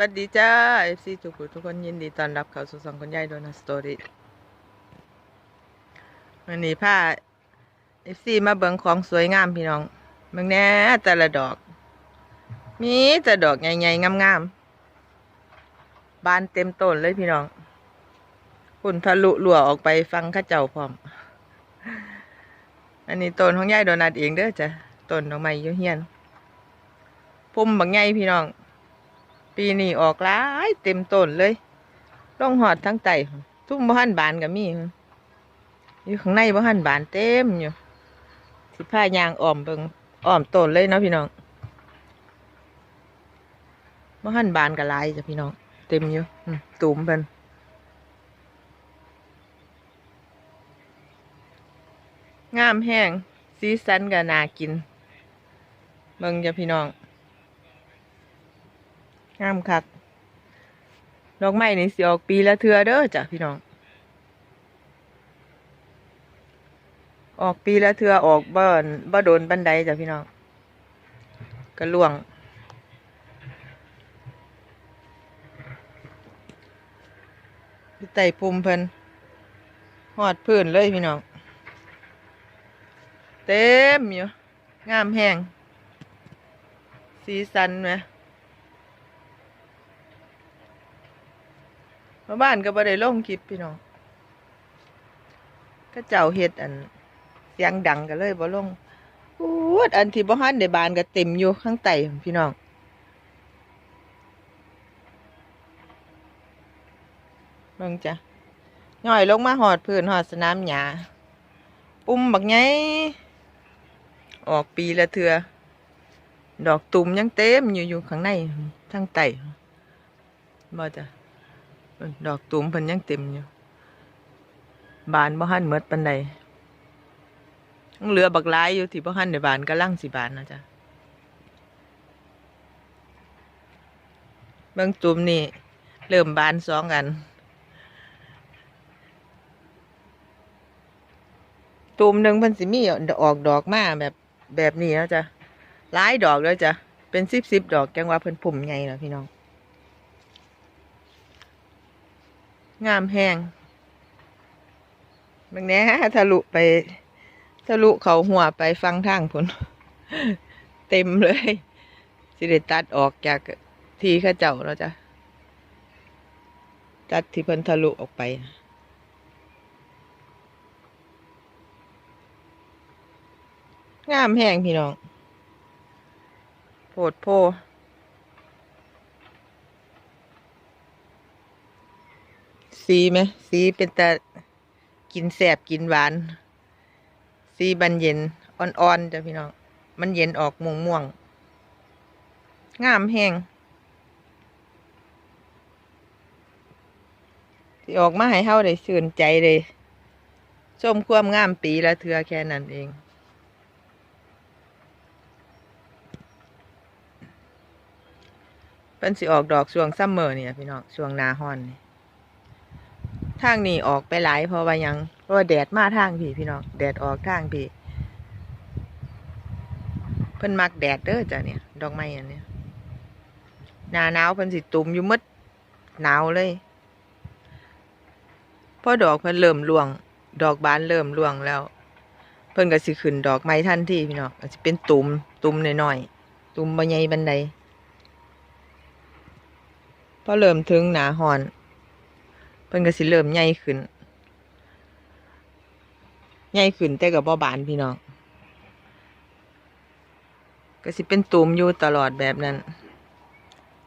วัสดีจ้าเอฟซีทุกคนทุกคนยินดีต้อนรับเข้าสู่สองคนใหญ่โดนัสตอรี่วันนี้ผ้าเอฟซีมาเบิ่งของสวยงามพี่น้องเบิ่งแน่แต่ละดอก มีแต่ดอกใหญ่ๆงามๆบานเต็มต้นเลยพี่น้องฝุ่นทะลุหลัวออกไปฟังข้าเจ้าพร้อม อันนี้ต้นของยายโดนัทเองเด้อจ้ะต้นดอกไม้อยูเฮียนพุ่มบางใหญ่พี่น้อง ปีนี้ออกหลายเต็มต้นเลยต้องหอดทั้งไตทุ่มบ้านบานก็มีอยู่ข้างในบ้านบานเต็มอยู่สิผ้ายางอ้อมเบิงอ้อมต้นเลยเนาะพี่น้องบ้านบานก็หลายจ้ะพี่น้อง เต็มอยู่อืมตุ่มเป็นงามแห้งสีสันก็น่ากินเบิ่งจ้ะพี่น้อง งามคักดอกไม้ในสิออกปีละเทือเด้อจ้ะพี่น้อง ออกปีละเทือออกบ่อนบ่โดนบันไดจ้ะพี่น้องกระล่วงพี่ไต่มเพิ่นหอดพื้นเลยพี่น้อง เต็มอยู่ งามแห้งสีสันไหม มาบ้านก็บ่ได้ลงคลิปพี่น้องก็เจ้าเฮ็ดอันเสียงดังก็เลยบ่ลงพูดอันที่บ่ฮันได้บานก็เต็มอยู่ข้างใต้พี่น้องเบิ่งจ้ะย่อยลงมาหอดพื้นหอดสนามหญ้าปุ่มบักไงออกปีละเทือดอกตุ่มยังเต็มอยู่อยู่ข้างในทั้งใต้บ่จ้ะ ดอกตูมเพิ่นยังเต็มอยู่ บานบ่หันเมดปานใดยังเหลือบักหลายอยู่ที่บ่หันได้บานกำลังสิบานนะจ๊ะเบิ่งตูมนี่ เริ่มบานสองอัน ตูมหนึ่งเพิ่นสิมีออกดอกมาแบบแบบนี้นะจ๊ะหลายดอกเลยจ้ะเป็นสิบสิบดอกจังว่าเพิ่นพุ่มใหญ่เนาะพี่น้อง งามแห้งบางแน่ทะลุไป ทะลุเขาหัวไปฟังทางผลเต็มเลย สิได้ตัดออกจากทีข้าเจ้าแล้วจ้ะตัดที่เพิ่นทะลุออกไปงามแห้งพี่น้องโพดโพ สีไหมสีเป็นตากินแสบกินหวาน สีบันเย็นอ่อนๆจ้ะพี่น้อง มันเย็นออกม่วงม่วงงามแห้งที่ออกมาให้เฮาได้ชื่นใจเลยชมความงามปีละเทือแค่นั้นเอง เป็นสิออกดอกช่วงซัมเมอร์เนี่ยพี่น้องช่วงนาฮอนนี่ ทางนี้ออกไปหลายเพราะว่ายังเพราะว่าแดดมาทางพี่พี่น้องแดดออกทางพี่เพิ่นมักแดดเด้อจ้ะเนี่ย ดอกไม้อันเนี้ยหนาหนาวเพิ่นสิตุ่มอยู่มืดหนาวเลยพอดอกเพิ่นเริ่มร่วง ดอกบานเริ่มร่วงแล้ว เพิ่นก็สิขึ้นดอกไม้ทันทีพี่น้องก็สิเป็นตุ่มตุ่มน้อยๆตุ่มบ่ใหญ่บันไดพอเริ่มถึงหนาฮ้อน เพิ่นก็สิเริ่มใหญ่ขึ้น ใหญ่ขึ้นแต่ก็บ่บานพี่น้อง ก็สิเป็นตุ่มอยู่ตลอดแบบนั้น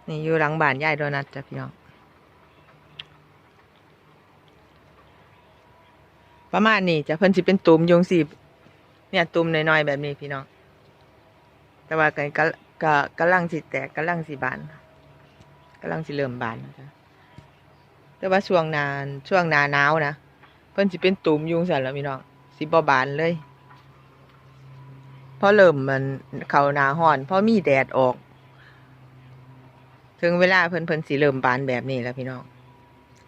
นี่อยู่หลังบ้านยายโดนัทจ้ะพี่น้อง ประมาณนี้จ้ะเพิ่นสิเป็นตุ่มยงสิเนี่ยตุ่มน้อยๆแบบนี้พี่น้อง แต่ว่าก็ก็ก็กำลังสิแตกกำลังสิบานกำลังสิเริ่มบานนะจ๊ะ แต่ว่าช่วงนานช่วงหนาหนาวนะเพิ่นสิเป็นตุ่มยุงสันแล้วพี่น้องสิบ่บานเลยเพราะเริ่มมันเข้าหนาห้อนเพราะมีแดดออก ถึงเวลาเพิ่นเพิ่นสิเริ่มบานแบบนี้แล้วพี่น้อง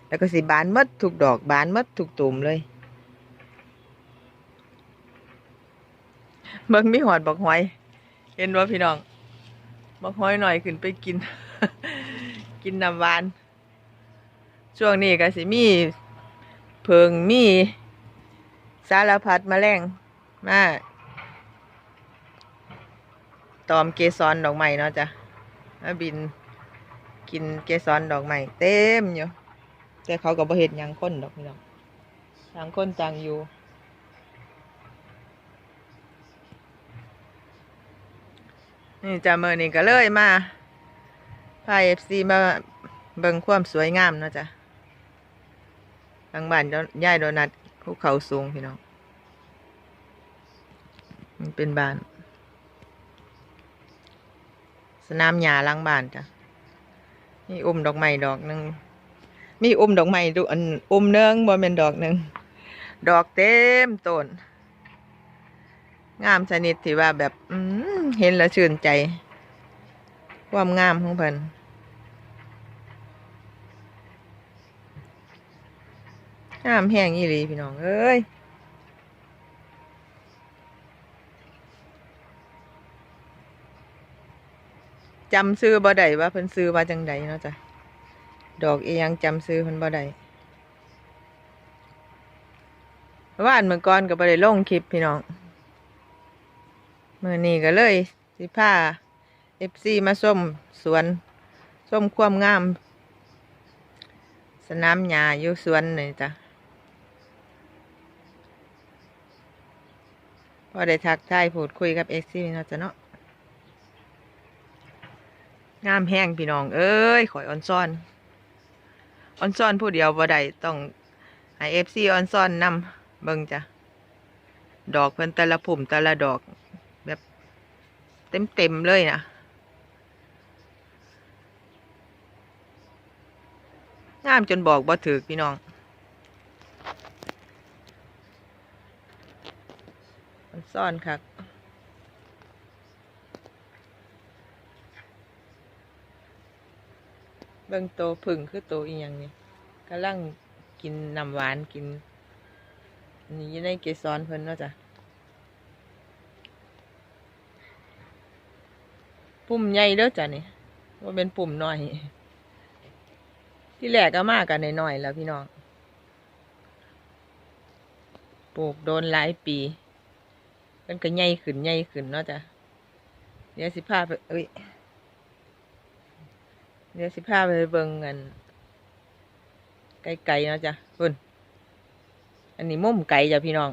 แล้วก็สิบานหมดทุกดอกบานหมดทุกตุ่มเลยเบิ่งมีหอดบอกหอย เห็นว่าพี่น้องบอกหอยหน่อยขึ้นไปกิน กินน้ำหวาน ช่วงนี้ก็สิมีเพิงมีสารพัดแมลงมาตอมเกสรดอกไม้เนาะจ้ะมาบินกินเกสรดอกไม้เต็มอยู่แต่เขาก็บ่เห็นหยังค้นดอกพี่น้องต่างค้นต่างอยู่นี่จ้ะเมื่อนี้ก็เลยมาพาเอฟซีมาเบิ่งความสวยงามเนาะจ้ะ ทางบ้านย่ายโดนัทภูเขาสูงพี่น้อง มันเป็นบ้าน สนามหญ้าหลังบ้านจ้ะมีอุ้มดอกไม้ดอกหนึ่งมีอุ้มดอกไม้ดูอันอุ้มเนืองบ่เป็นดอกหนึ่งดอกเต็มต้นงามชนิดที่ว่าแบบอืเห็นแล้วชื่นใจ ความงามของเพิ่น งามแห้งอีหลีพี่น้อง เอ้ยจำซื้อบ่ได้ว่าเพิ่นซื้อว่าจังใดเนาะจ้ะดอกเอียงจำซื้อเพิ่นบ่ได้ว่านเมื่อก่อนก็บ่ได้ลงคลิปพี่น้องเมื่อนี้ก็เลยสิพาเอฟซีมาส้มสวนส้มความงาม สนามหญ้าอยู่สวนนี่จ้ะ อได้ทักทายพูดคุยกับเอฟซีเนาะจ้ะเนาะงามแห้งพี่น้อง เอ้ยข่อยออนซ่อนออนซ่อนผู้เดียวบ่ได้ต้องให้เอฟซีออนซ่อนนำเบิ่งจ้ะดอกเพิ่นแต่ละผุ่มแต่ละดอกแบบเต็มเต็มเลยนะงามจนบอกบ่ถือพี่น้องมัน ซ่อนครับเบิ่งโตผึ่งคือโตอีหยังนี่กำลังกินน้ำหวานกิน นี่ในเกสรเพิ่นเนาะจ้ะปุ่มใหญ่เด้อจ้ะนี่ว่าเป็นปุ่มน้อย ที่แรกก็มากกันน้อยๆแล้วพี่น้อง ปลูกโดนหลายปี มันก็ใหญ่ขึ้นใหญ่ขึ้นเนาะจ้ะเดี๋ยวสิพาไปเอ้ยเดี๋ยวสิพาไปเบิ่งกันไกลๆเนาะจ้ะคุนอันนี้มุมไกลจ้ะพี่น้อง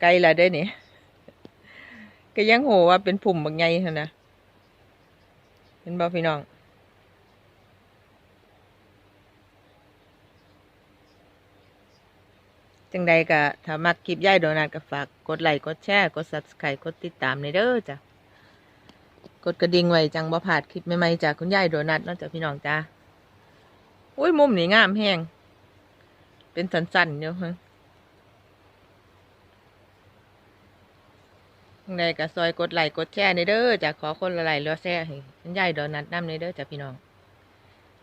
ไกลละได้เนี่ยก็ยังโหว่าเป็นผุ่มบางไงหั่นนะเห็นบ่พี่น้อง จังใดก็ถ้ามักคลิปย่ายโดนัทก็ฝากกดไลค์กดแชร์กด subscribe กดติดตามในเด้อจ้ะกดกระดิ่งไว้จังบ่พลาดคลิปใหม่ๆจากคุณย่ายโดนัทเนาะจ้ะพี่น้องจ้าอุ้ยมุมนี่งามแฮงเป็นสันๆอยู่ฮะยังไงก็ซอยกดไลค์กดแชร์ในเด้อจะขอคนละไลค์ละแชร์ให้ยายโดนัทนำในเด้อจ้ะพี่น้อง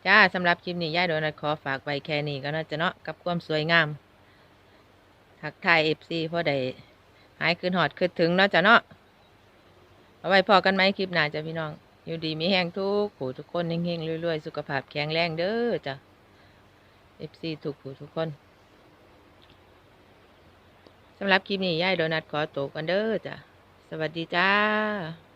จ้าสำหรับคลิปนี้ยายโดนัทขอฝากไว้แค่นี้ก็น่าจะเนาะกับความสวยงาม ทักทายเอฟซีพอได้หายคืนหอดคืนถึงเนาะจ้ะเนาะเอาไว้พอกันไหมคลิปหน้าจ้ะพี่น้อง อยู่ดีมีแห้งทุกผู้ทุกคนเฮงๆรวยๆ สุขภาพแข็งแรงเด้อจ้ะเอฟซีทุกผู้ทุกคนสำหรับคลิปนี้ยายโดนัทขอตัวกันเด้อจ้ะ สวัสดีจ้า